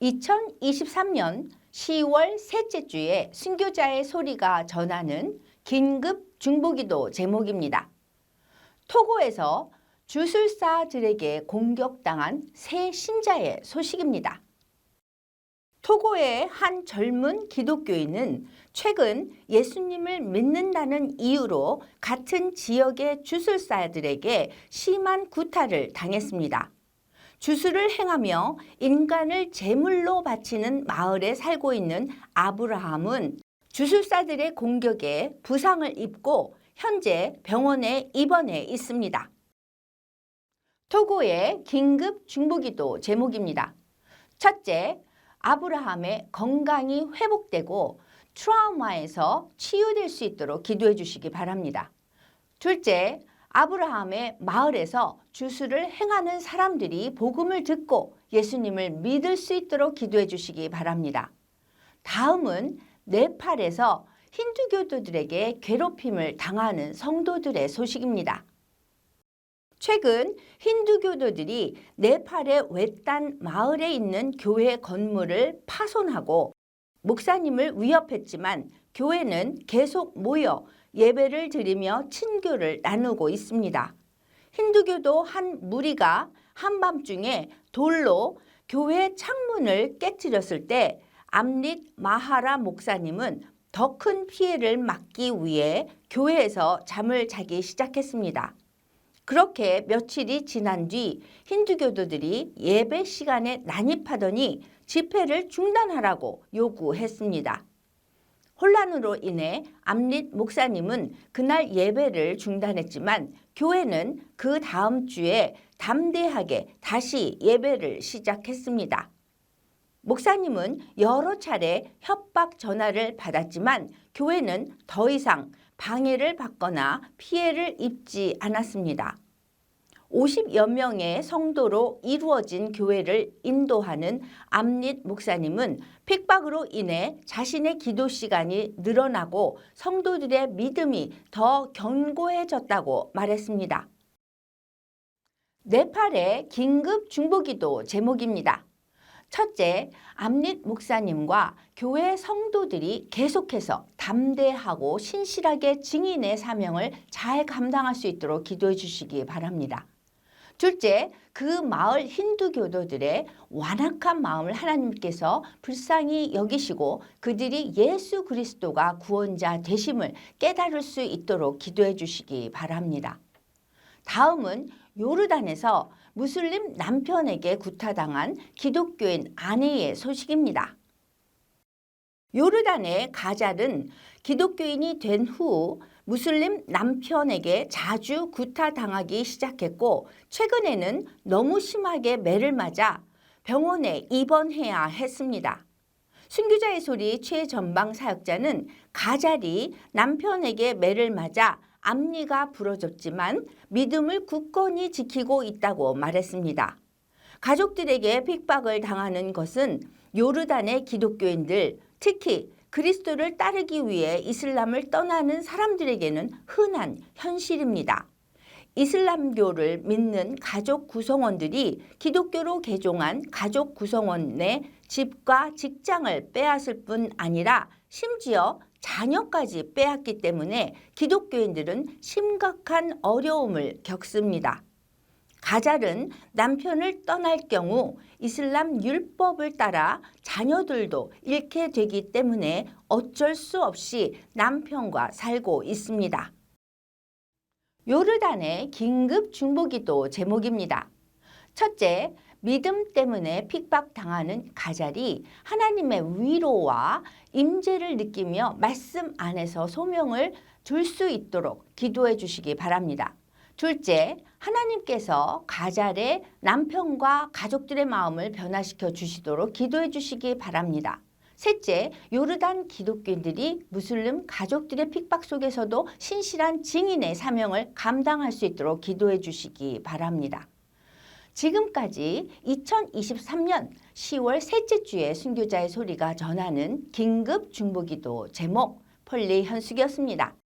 2023년 10월 셋째 주에 순교자의 소리가 전하는 긴급 중보기도 제목입니다. 토고에서 주술사들에게 공격당한 새 신자의 소식입니다. 토고의 한 젊은 기독교인은 최근 예수님을 믿는다는 이유로 같은 지역의 주술사들에게 심한 구타를 당했습니다. 주술을 행하며 인간을 제물로 바치는 마을에 살고 있는 아브라함은 주술사들의 공격에 부상을 입고 현재 병원에 입원해 있습니다. 토고의 긴급 중보기도 제목입니다. 첫째, 아브라함의 건강이 회복되고 트라우마에서 치유될 수 있도록 기도해 주시기 바랍니다. 둘째, 아브라함의 마을에서 주술을 행하는 사람들이 복음을 듣고 예수님을 믿을 수 있도록 기도해 주시기 바랍니다. 다음은 네팔에서 힌두교도들에게 괴롭힘을 당하는 성도들의 소식입니다. 최근 힌두교도들이 네팔의 외딴 마을에 있는 교회 건물을 파손하고 목사님을 위협했지만 교회는 계속 모여 예배를 드리며 친교를 나누고 있습니다. 힌두교도 한 무리가 한밤중에 돌로 교회 창문을 깨뜨렸을 때 암릿 마하라 목사님은 더 큰 피해를 막기 위해 교회에서 잠을 자기 시작했습니다. 그렇게 며칠이 지난 뒤 힌두교도들이 예배 시간에 난입하더니 집회를 중단하라고 요구했습니다. 혼란으로 인해 암릿 목사님은 그날 예배를 중단했지만 교회는 그 다음 주에 담대하게 다시 예배를 시작했습니다. 목사님은 여러 차례 협박 전화를 받았지만 교회는 더 이상 방해를 받거나 피해를 입지 않았습니다. 50여 명의 성도로 이루어진 교회를 인도하는 암릿 목사님은 핍박으로 인해 자신의 기도 시간이 늘어나고 성도들의 믿음이 더 견고해졌다고 말했습니다. 네팔의 긴급 중보기도 제목입니다. 첫째, 암릿 목사님과 교회 성도들이 계속해서 담대하고 신실하게 증인의 사명을 잘 감당할 수 있도록 기도해 주시기 바랍니다. 둘째, 그 마을 힌두교도들의 완악한 마음을 하나님께서 불쌍히 여기시고 그들이 예수 그리스도가 구원자 되심을 깨달을 수 있도록 기도해 주시기 바랍니다. 다음은 요르단에서 무슬림 남편에게 구타당한 기독교인 아내의 소식입니다. 요르단의 가잘은 기독교인이 된 후 무슬림 남편에게 자주 구타당하기 시작했고 최근에는 너무 심하게 매를 맞아 병원에 입원해야 했습니다. 순교자의 소리 최전방 사역자는 가잘이 남편에게 매를 맞아 앞니가 부러졌지만 믿음을 굳건히 지키고 있다고 말했습니다. 가족들에게 핍박을 당하는 것은 요르단의 기독교인들, 특히 그리스도를 따르기 위해 이슬람을 떠나는 사람들에게는 흔한 현실입니다. 이슬람교를 믿는 가족 구성원들이 기독교로 개종한 가족 구성원의 집과 직장을 빼앗을 뿐 아니라 심지어 자녀까지 빼앗기 때문에 기독교인들은 심각한 어려움을 겪습니다. 가잘은 남편을 떠날 경우 이슬람 율법을 따라 자녀들도 잃게 되기 때문에 어쩔 수 없이 남편과 살고 있습니다. 요르단의 긴급 중보기도 제목입니다. 첫째, 믿음 때문에 핍박당하는 가잘이 하나님의 위로와 임재를 느끼며 말씀 안에서 소명을 둘수 있도록 기도해 주시기 바랍니다. 둘째, 하나님께서 가잘의 남편과 가족들의 마음을 변화시켜 주시도록 기도해 주시기 바랍니다. 셋째, 요르단 기독교인들이 무슬림 가족들의 핍박 속에서도 신실한 증인의 사명을 감당할 수 있도록 기도해 주시기 바랍니다. 지금까지 2023년 10월 셋째 주에 순교자의 소리가 전하는 긴급 중보기도 제목 폴리 현숙이었습니다.